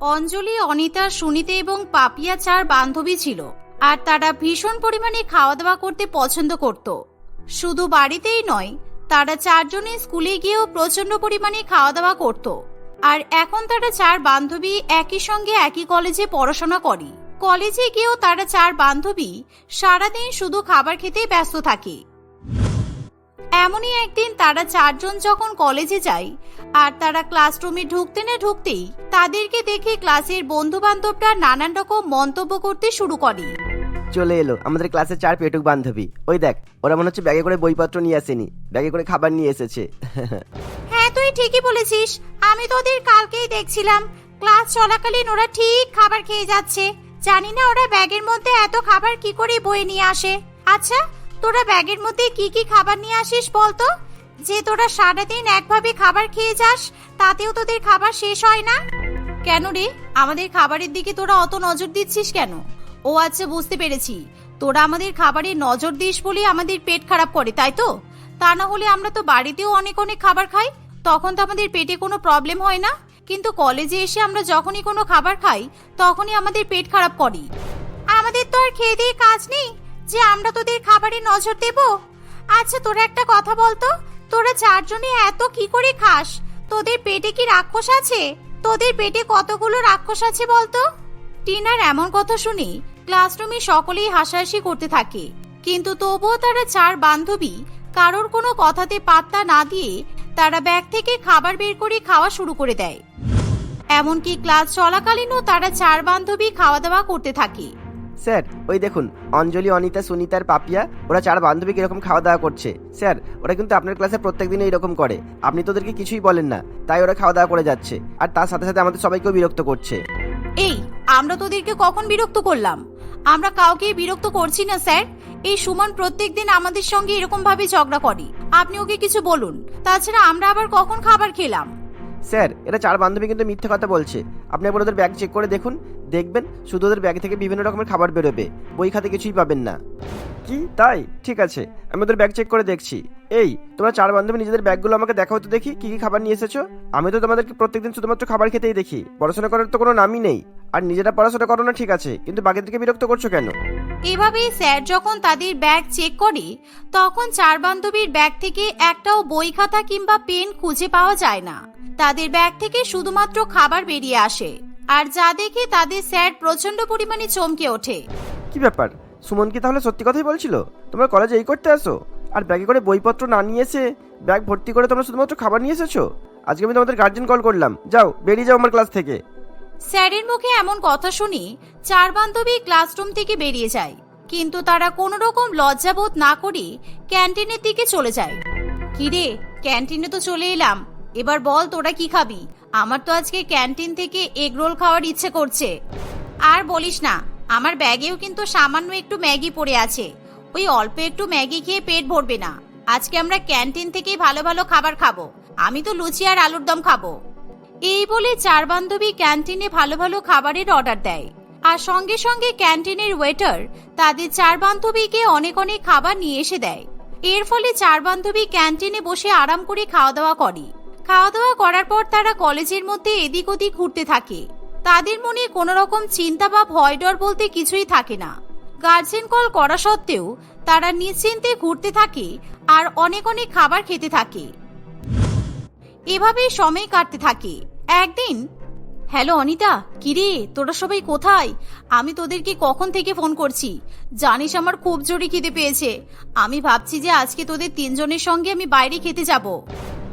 অঞ্জলি, অনিতা, সুনিতে এবং পাপিয়া চার বান্ধবী ছিল আর তারা ভীষণ পরিমাণে খাওয়া দাওয়া করতে পছন্দ করত। শুধু বাড়িতেই নয়, তারা চারজনে স্কুলে গিয়েও প্রচণ্ড পরিমাণে খাওয়া দাওয়া করত। আর এখন তারা চার বান্ধবী একই সঙ্গে একই কলেজে পড়াশোনা করে। কলেজে গিয়েও তারা চার বান্ধবী সারাদিন শুধু খাবার খেতেই ব্যস্ত থাকে। এমনই একদিন তারা চারজন যখন কলেজে যায় আর তারা ক্লাসরুমে ঢুকতে না ঢুকতেই তাদেরকে দেখে ক্লাসের বন্ধু বান্ধবরা নানান রকম মন্তব্য করতে শুরু করে। চলে এলো আমাদের ক্লাসের চার পেটুক বান্ধবী। ওই দেখ ওরা মনে হচ্ছে ব্যাগে করে বইপত্র নিয়ে আসেনি ব্যাগে করে খাবার নিয়ে এসেছে। হ্যাঁ তুই ঠিকই বলেছিস আমি তো ওদের কালকেই দেখছিলাম ক্লাস চলাকালীন ওরা ঠিক খাবার খেয়ে যাচ্ছে জানি না ওরা ব্যাগের মধ্যে এত খাবার কি করে বয়ে নিয়ে আসে। আচ্ছা তোরা ব্যাগের মধ্যে কি কি খাবার নিয়ে আসিস বলতো? যে তোরা সারাদিন একভাবে খাবার খেয়ে যাস, তাতেও তোদের খাবার শেষ হয় না? কেন রে? আমাদের খাবারের দিকে তোরা অত নজর দিচ্ছিস কেন? ও আচ্ছা বুঝতে পেরেছি। তোরা আমাদের খাবারে নজর দিস বলে আমাদের পেট খারাপ করে, তাই তো? তা না হলে আমরা তো বাড়িতেও অনেক অনেক খাবার খাই, তখন তো আমাদের পেটে কোনো প্রবলেম হয় না? কিন্তু কলেজে এসে আমরা যখনই কোনো খাবার খাই, তখনই আমাদের পেট খারাপ করি। আমাদের তো আর খেয়ে দিয়ে কাজ নেই। যে আমরা তোদের খাবারে নজর দেব? আচ্ছা তোরা একটা কথা বলতো? তোরা চারজনে এত কি করে খাস? তোদের পেটে কি রাক্ষস আছে? তোদের পেটে কতগুলো রাক্ষস আছে বলতো? টিনার এমন কথা শুনে ক্লাসরুমে সকলেই হাসাহাসি করতে থাকে। কিন্তু তবুও তারা চার বান্ধবী কারোর কোনো কথাতে পাত্তা না দিয়ে তারা ব্যাগ থেকে খাবার বের করে খাওয়া শুরু করে দেয়। এমনকি ক্লাস চলাকালীনও তারা চার বান্ধবী খাওয়া দাওয়া করতে থাকে। স্যার, ওই দেখুন, অঞ্জলি, অনিতা, সুনিতা আর পাপিয়া, ওরা চার বান্ধবী কীরকম খাওয়া দাওয়া করছে। স্যার, ওরা কিন্তু আপনার ক্লাসে প্রত্যেকদিন এইরকম করে। আপনি তো ওদেরকে কিছুই বলেন না, তাই ওরা খাওয়া দাওয়া করে যাচ্ছে। আর তার সাথে সাথে আমাদের সবাইকেও বিরক্ত করছে। এই, আমরা তোদেরকে কখন বিরক্ত করলাম? আমরা কাউকে বিরক্ত করছি না, স্যার। এই সুমন প্রত্যেক দিন আমাদের সঙ্গে এরকম ভাবে ঝগড়া করে। আপনি ওকে কিছু বলুন, তাছাড়া আমরা আবার কখন খাবার খেলাম? স্যার, এটা চার বান্ধবী কিন্তু মিথ্যে কথা বলছে। আপনি একবার ওদের ব্যাগ চেক করে দেখুন। দেখবেন শুধু ওদের ব্যাগ থেকে বিভিন্ন রকমের খাবার বেরোবে। বই খাতে কিছুই পাবেন না। কি? তাই? ঠিক আছে। আমি ওদের ব্যাগ চেক করে দেখছি। এই তোমরা চার বান্ধবী নিজেদের ব্যাগগুলো আমাকে দেখাও তো দেখি কি কি খাবার নিয়ে এসেছ। আমি তো তোমাদেরকে প্রত্যেকদিন শুধুমাত্র খাবার খেতেই দেখি। পড়াশোনা করার তো কোনো নামই নেই। আর নিজেরা পড়াশোনা করো না ঠিক আছে। কিন্তু বাকিদেরকে বিরক্ত করছ কেন? এভাবেই স্যার যখন তাদের ব্যাগ চেক করে তখন চার বান্ধবীর ব্যাগ থেকে একটাও বই খাতা কিংবা পেন খুঁজে পাওয়া যায় না। তাদের ব্যাগ থেকে শুধুমাত্র খাবার বেরিয়ে আসে। আর যা দেখে তাদের স্যার প্রচণ্ড পরিমাণে চমকে ওঠে। কি ব্যাপার? সুমন কি তাহলে সত্যি কথাই বলছিল? তোমরা কলেজে এই করতে আসো। আর ব্যাগে করে বইপত্র না নিয়ে এসে ব্যাগ ভর্তি করে তোমরা শুধুমাত্র খাবার নিয়ে এসেছ? আজকে আমি তোমাদের গার্জেন কল করলাম। যাও, বেরিয়ে যাও আমার ক্লাস থেকে। স্যারের মুখে এমন কথা শুনি চার বান্ধবী ক্লাসরুম থেকে বেরিয়ে যায়। কিন্তু তারা কোনো রকম লজ্জাবোধ না করে ক্যান্টিনের দিকে চলে যায়। কিরে ক্যান্টিনে তো চলে এলাম। এবার বল তোরা কি খাবি? আমার তো আজকে ক্যান্টিন থেকে এগ রোল খাওয়ার ইচ্ছে করছে। আর বলিস না আমার ব্যাগেও কিন্তু সামান্য একটু ম্যাগি পড়ে আছে। ওই অল্প একটু ম্যাগি খেয়ে পেট ভরবে না। আজকে আমরা ক্যান্টিন থেকেই ভালো ভালো খাবার খাব। আমি তো লুচি আর আলুর দম খাব। এই বলে চার বান্ধবী ক্যান্টিনে ভালো ভালো খাবারের অর্ডার দেয়। আর সঙ্গে সঙ্গে ক্যান্টিনের ওয়েটার তাদের চার বান্ধবীকে অনেক অনেক খাবার নিয়ে এসে দেয়। এর ফলে চার বান্ধবী ক্যান্টিনে বসে আরাম করে খাওয়া দাওয়া করে। খাওয়া দাওয়া করার পর তারা কলেজের মধ্যে এদিক ওদিক ঘুরতে থাকে। তাদের মনে কোনো রকম চিন্তা বা ভয় ডর বলতে কিছুই থাকে না। গার্জেন কল করা সত্ত্বেও তারা নিশ্চিন্তে ঘুরতে থাকে আর অনেক অনেক খাবার খেতে থাকে। এভাবেই সময় কাটতে থাকে। একদিন, হ্যালো, অনিতা, কিরে, তোরা সবাই কোথায়? আমি তোদেরকে কখন থেকে ফোন করছি? জানিস আমার খুব জোরে খিদে পেয়েছে। আমি ভাবছি যে আজকে তোদের তিনজনের সঙ্গে আমি বাইরে খেতে যাব।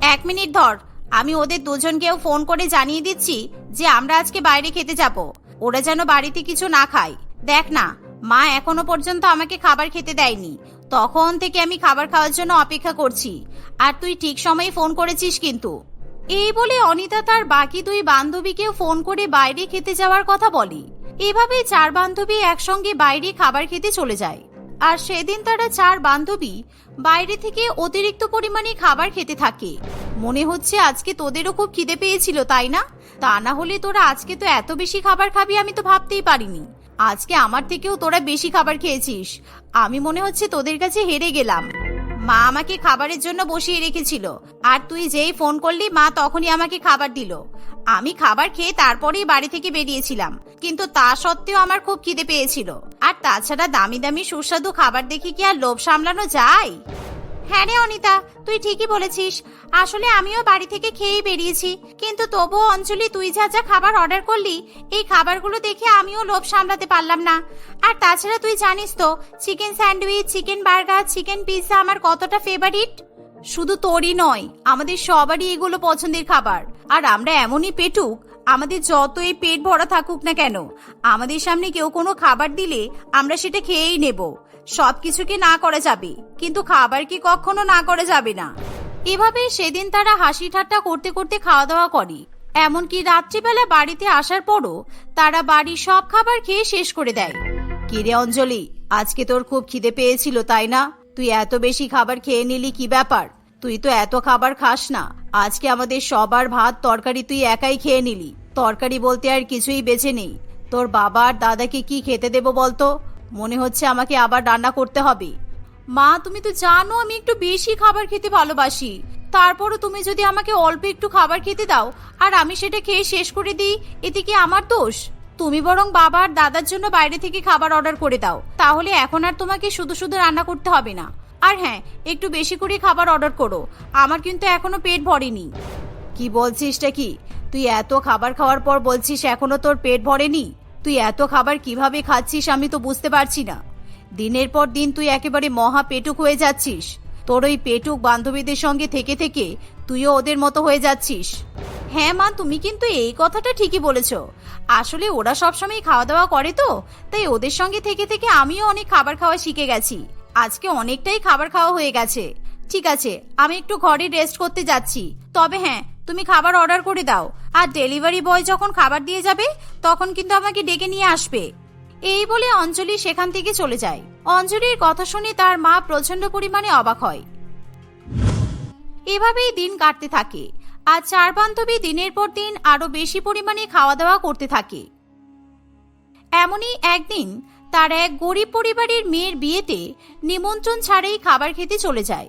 এক মিনিট ধর আমি ওদের দুজনকেও ফোন করে জানিয়ে দিচ্ছি যে আমরা আজকে বাইরে খেতে যাব। ওরা যেন বাড়িতে কিছু না খায়। দেখ না, মা এখনও পর্যন্ত আমাকে খাবার খেতে দেয়নি। তখন থেকে আমি খাবার খাওয়ার জন্য অপেক্ষা করছি। আর তুই ঠিক সময়ে ফোন করেছিস কিন্তু। এই বলে অনিতা তার বাকি দুই বান্ধবীকেও ফোন করে বাইরে খেতে যাওয়ার কথা বলে। এভাবে চার বান্ধবী একসঙ্গে বাইরে খাবার খেতে চলে যায়। আর সেদিন তারা চার বান্ধবী বাইরে থেকে অতিরিক্ত পরিমাণে খাবার খেতে থাকে। মনে হচ্ছে আজকে তোদেরও খুব খিদে পেয়েছিল, তাই না? তা না হলে তোরা আজকে তো এত বেশি খাবার খাবি আমি তো ভাবতেই পারিনি। আজকে আমার থেকেও তোরা বেশি খাবার খেয়েছিস। আমি মনে হচ্ছে তোদের কাছে হেরে গেলাম। মা আমাকে খাবারের জন্য বসিয়ে রেখেছিল। আর তুই যেই ফোন করলি, মা তখনই আমাকে খাবার দিল। আমি খাবার খেয়ে তারপরেই বাড়ি থেকে বেরিয়েছিলাম। কিন্তু তা সত্ত্বেও আমার খুব খিদে পেয়েছিল। আর তাছাড়া দামি দামি সুস্বাদু খাবার দেখে কি আর লোভ সামলানো যায়? হ্যাঁ রে অনিতা, তুই ঠিকই বলেছিস। আসলে আমিও বাড়ি থেকে খেয়েই বেরিয়েছি। কিন্তু তবুও অঞ্জলি, তুই যা যা খাবার অর্ডার করলি, এই খাবারগুলো দেখে আমিও লোভ সামলাতে পারলাম না। আর তাছাড়া তুই জানিস তো chicken sandwich chicken burger chicken pizza আমার কতটা ফেভারিট শুধু তোরই নয়, আমাদের সবারই এগুলো পছন্দের খাবার। আর আমরা এমনই পেটুক, আমাদের যতই পেট ভরা থাকুক না কেন, আমাদের সামনে কেউ কোনো খাবার দিলে আমরা সেটা খেয়েই নেব। সবকিছুকে না করে যাবে? কিন্তু খাবার কি কখনো না করে যাবে না? এভাবে সেদিন তারা হাসি ঠাট্টা করতে করতে খাওয়া দাওয়া করে। এমনকি রাত্রিবেলা বাড়িতে আসার পরও তারা বাড়ির সব খাবার খেয়ে শেষ করে দেয়। কিরে অঞ্জলি, আজকে তোর খুব খিদে পেয়েছিল, তাই না? তুই এত বেশি খাবার খেয়ে নিলি কি ব্যাপার? তুই তো এত খাবার খাস না। আজকে আমাদের সবার ভাত, তরকারি তুই একাই খেয়ে নিলি। তরকারি বলতে আর কিছুই বেছে নেই। তোর বাবা আর দাদাকে কি খেতে দেবো বলতো? মনে হচ্ছে আমাকে আবার রান্না করতে হবে। মা, তুমি তো জানো আমি একটু বেশি খাবার খেতে ভালোবাসি। তারপরও তুমি যদি আমাকে অল্প একটু খাবার খেতে দাও, আর আমি সেটা খেয়ে শেষ করে দিই, এতে কি আমার দোষ? তুমি বরং বাবা আর দাদার জন্য বাইরে থেকে খাবার অর্ডার করে দাও। তাহলে এখন আর তোমাকে শুধু শুধু রান্না করতে হবে না। আর হ্যাঁ একটু বেশি করে খাবার অর্ডার করো। আমার কিন্তু এখনও পেট ভরেনি। কি বলছিসটা কি? তুই এত খাবার খাওয়ার পর বলছিস এখনও তোর পেট ভরেনি? তুই এত খাবার কীভাবে খাচ্ছিস আমি তো বুঝতে পারছি না। দিনের পর দিন তুই একেবারে মহা পেটুক হয়ে যাচ্ছিস। তোর ওই পেটুক বান্ধবীদের সঙ্গে থেকে থেকে তুইও ওদের মতো হয়ে যাচ্ছিস। হ্যাঁ মা, তুমি কিন্তু এই কথাটা ঠিকই বলেছ। আসলে ওরা সবসময় খাওয়া দাওয়া করে তো, তাই ওদের সঙ্গে থেকে থেকে আমিও অনেক খাবার খাওয়া শিখে গেছি। আজকে অনেকটাই খাবার খাওয়া হয়ে গেছে। ঠিক আছে, আমি একটু ঘরে রেস্ট করতে যাচ্ছি। তবে হ্যাঁ তুমি খাবার অর্ডার করে দাও। আর ডেলিভারি বয় যখন খাবার দিয়ে যাবে, তখন কিন্তু আমাকে ডেকে নিয়ে আসবে। এই বলে অঞ্জলি সেখান থেকে চলে যায়। অঞ্জলির কথা শুনে তার মা প্রচণ্ড পরিমাণে অবাক হয়। এভাবেই দিন কাটতে থাকে। আর চার বান্ধবী দিনের পর দিন আরও বেশি পরিমাণে খাওয়া দাওয়া করতে থাকে। এমনই একদিন তার এক গরিব পরিবারের মেয়ের বিয়েতে নিমন্ত্রণ ছাড়াই খাবার খেতে চলে যায়।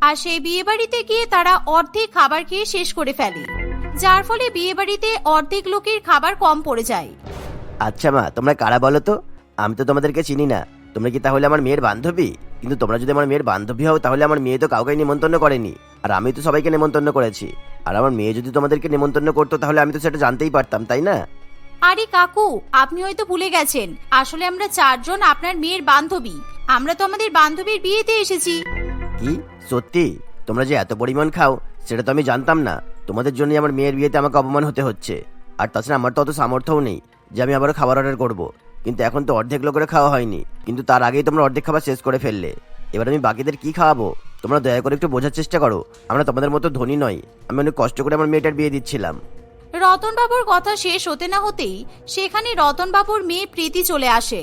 আর সেই বিয়ে বাড়িতে গিয়ে তারা অর্ধেক খাবার খেয়ে শেষ করে ফেলে। যার ফলে বিয়ে বাড়িতে অর্ধেক লোকের খাবার কম পড়ে যায়। আচ্ছা মা তোমরা কারা বলো তো? আমি তো তোমাদেরকে চিনি না। তোমরা কি তাহলে আমার মেয়ের বান্ধবী? কিন্তু তোমরা যদি আমার মেয়ের বান্ধবী হও তাহলে আমার মেয়ে তো কাউকে নিমন্ত্রণ করেনি। আর আমি তো সবাইকে নিমন্ত্রণ করেছি। আর আমার মেয়ে যদি তোমাদেরকে নিমন্ত্রণ করতো তাহলে আমি তো সেটা জানতেই পারতাম তাই না? আরে কাকু আপনি হয়তো ভুলে গেছেন। আসলে আমরা চারজন আপনার মেয়ের বান্ধবী। আমরা তো আমাদের বান্ধবীর বিয়েতে এসেছি। কি? সত্যি? তোমরা যে এত পরিমাণ খাও, সেটা তো আমি জানতাম না। তোমাদের জন্যই আমার মেয়ের বিয়েতে আমাকে অপমান হতে হচ্ছে। আর তাছাড়া আমার তো অত সামর্থ্যও নেই যে আমি আবারও খাবার অর্ডার করব। কিন্তু এখন তো অর্ধেক লোকের খাওয়া হয়নি। কিন্তু তার আগেই তোমরা অর্ধেক খাবার শেষ করে ফেললে। এবার আমি বাকিদের কি খাওয়াবো? তোমরা দয়া করে একটু বোঝার চেষ্টা করো। আমরা তোমাদের মতো ধনী নই। আমি অনেক কষ্ট করে আমার মেয়েটার বিয়ে দিচ্ছিলাম। রতন বাবুর কথা শেষ হতে না হতেই সেখানে রতন বাবুর মেয়ে প্রীতি চলে আসে।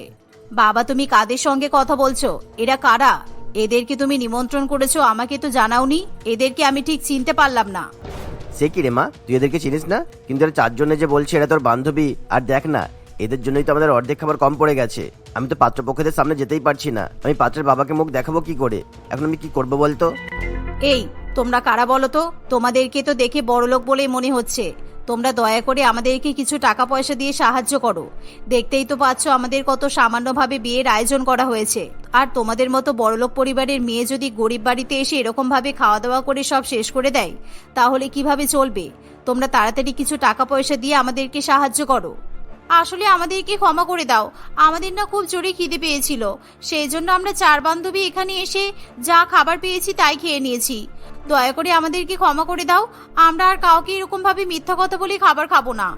বাবা, তুমি কাদের সঙ্গে কথা বলছো? এরা কারা? এদেরকে তুমি নিমন্ত্রণ করেছ আমাকে তো জানাওনি। এদেরকে আমি ঠিক চিনতে পারলাম না। সে কি রে মা? তুই এদেরকে চিনিস না? কিন্তু এরা চারজনে যে বলছে এরা তোর বান্ধবী। আর দেখ না এদের জন্যই তো আমাদের অর্ধেক খাবার কম পড়ে গেছে। আমি তো পাত্রপক্ষদের সামনে যেতেই পারছি না। আমি পাত্রের বাবাকে মুখ দেখাবো কি করে? এখন আমি কি করব বলতো? এই তোমরা কারা বলো তো? তোমাদেরকে তো দেখে বড়লোক বলেই মনে হচ্ছে। তোমরা দয়া করে আমাদেরকে কিছু টাকা পয়সা দিয়ে সাহায্য করো। দেখতেই তো পাচ্ছ আমাদের কত সামান্যভাবে বিয়ের আয়োজন করা হয়েছে। আর তোমাদের মতো বড়লোক পরিবারের মেয়ে যদি গরিব বাড়িতে এসে এরকম ভাবে খাওয়া দাওয়া করে সব শেষ করে দেয়, তাহলে কীভাবে চলবে? তোমরা তাড়াতাড়ি কিছু টাকা পয়সা দিয়ে আমাদেরকে সাহায্য করো। আসলে আমাদেরকে ক্ষমা করে দাও। আমাদের না খুব জোরে খিদে পেয়েছিল। সেই জন্য আমরা চার বান্ধবী এখানে এসে যা খাবার পেয়েছি তাই খেয়ে নিয়েছি। দয়া করে আমাদেরকে ক্ষমা করে দাও। আমরা আর কাউকে এরকম ভাবে মিথ্যা কথা বলে খাবার খাব না।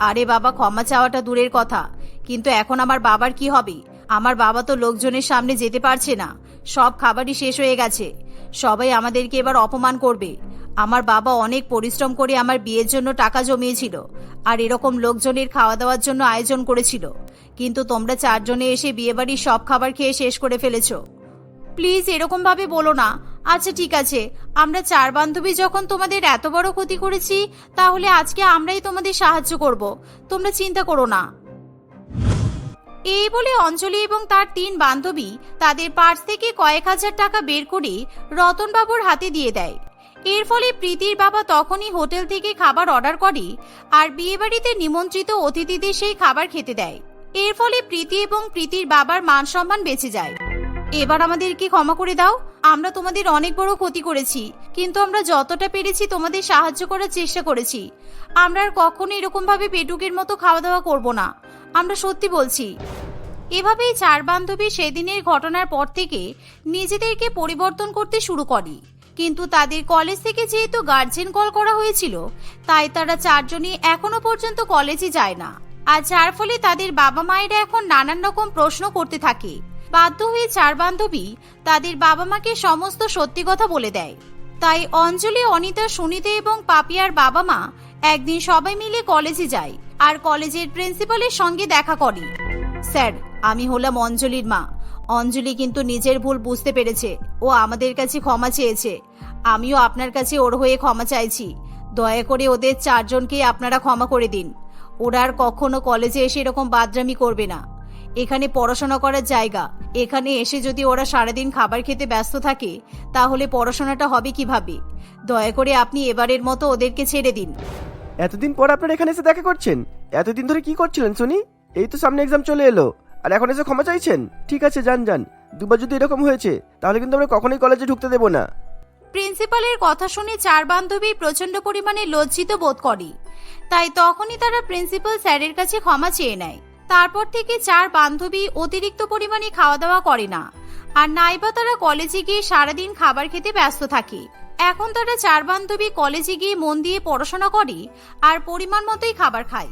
আরে বাবা, ক্ষমা চাওয়াটা দূরের কথা। কিন্তু এখন আমার বাবার কি হবে? আমার বাবা তো লোকজনের সামনে যেতে পারছে না। সব খাবারই শেষ হয়ে গেছে। সবাই আমাদেরকে এবার অপমান করবে। আমার বাবা অনেক পরিশ্রম করে আমার বিয়ের জন্য টাকা জমিয়েছিল আর এরকম লোকজনের খাওয়া দাওয়ার জন্য আয়োজন করেছিল। কিন্তু তোমরা চারজনে এসে বিয়েবাড়ির সব খাবার খেয়ে শেষ করে ফেলেছো। প্লিজ এরকম ভাবে বলো না। আচ্ছা ঠিক আছে। আমরা চার বান্ধবী যখন তোমাদের এত বড় ক্ষতি করেছি, তাহলে আজকে আমরাই তোমাদের সাহায্য করব। তোমরা চিন্তা করো না। এই বলে অঞ্জলি এবং তার তিন বান্ধবী তাদের পার্স থেকে কয়েক হাজার টাকা বের করে রতনবাবুর হাতে দিয়ে দেয়। এর ফলে প্রীতির বাবা তখনই হোটেল থেকে খাবার অর্ডার করে আর বিয়েবাড়িতে নিমন্ত্রিত অতিথিদের সেই খাবার খেতে দেয়। এর ফলে প্রীতি এবং প্রীতির বাবার মান সম্মান বেঁচে যায়। এবার আমাদেরকে ক্ষমা করে দাও, আমরা তোমাদের অনেক বড় ক্ষতি করেছি, কিন্তু আমরা যতটা পেরেছি তোমাদের সাহায্য করার চেষ্টা করেছি। আমরা আর কখনো এরকম ভাবে পেটুকের মতো খাওয়া দাওয়া করব না। আমরা সত্যি বলছি। এভাবেই চার বান্ধবী সেদিনের ঘটনার পর থেকে নিজেদেরকে পরিবর্তন করতে শুরু করে। কিন্তু তাদের কলেজ থেকে যেহেতু গার্জেন কল করা হয়েছিল, তাই তারা চারজনই এখনও পর্যন্ত কলেজে যায় না। আর যার ফলে তাদের বাবা মায়েরা এখন নানান রকম প্রশ্ন করতে থাকে। বাধ্য হয়ে চার বান্ধবী তাদের বাবা মাকে সমস্ত সত্যি কথা বলে দেয়। তাই অঞ্জলি, অনিতা, সুনিতা এবং পাপিয়ার বাবা মা একদিন সবাই মিলে কলেজে যায়। আর কলেজের প্রিন্সিপালের সঙ্গে দেখা করে। স্যার, আমি হলাম অঞ্জলির মা। অঞ্জলি কিন্তু নিজের ভুল বুঝতে পেরেছে। ও আমাদের কাছে ক্ষমা চেয়েছে। আমিও আপনার কাছে ওর হয়ে ক্ষমা চাইছি। দয়া করে ওদের চারজনকে আপনারা ক্ষমা করে দিন। ওরা আর কখনো কলেজে এসে এরকম বাদরামি করবে না। এখানে পড়াশোনা করার জায়গা। এখানে এসে যদি ওরা সারাদিন খাবার খেতে ব্যস্ত থাকে, তাহলে পড়াশোনাটা হবে কীভাবে? দয়া করে আপনি এবারের মতো ওদেরকে ছেড়ে দিন। এতদিন পর আপনারা এখানে এসে দেখা করছেন? এতদিন ধরে কি করছিলেন শুনি এই তো সামনে এক্সাম চলে এলো। আর এখন এসে ক্ষমা চাইছেন? ঠিক আছে, যান যান। দুবার যদি এরকম হয়েছে, তাহলে কিন্তু আমরা কখনোই কলেজে ঢুকতে দেবো না। প্রিন্সিপালের কথা শুনে চার বান্ধবী প্রচণ্ড পরিমাণে লজ্জিত বোধ করে। তাই তখনই তারা প্রিন্সিপাল স্যারের কাছে ক্ষমা চেয়ে নেয়। তারপর থেকে চার বান্ধবী অতিরিক্ত পরিমাণে খাওয়া দাওয়া করে না। আর নাইবা তারা কলেজে গিয়ে সারাদিন খাবার খেতে ব্যস্ত থাকে। এখন তারা চার বান্ধবী কলেজে গিয়ে মন দিয়ে পড়াশোনা করি আর পরিমাণ মতোই খাবার খায়।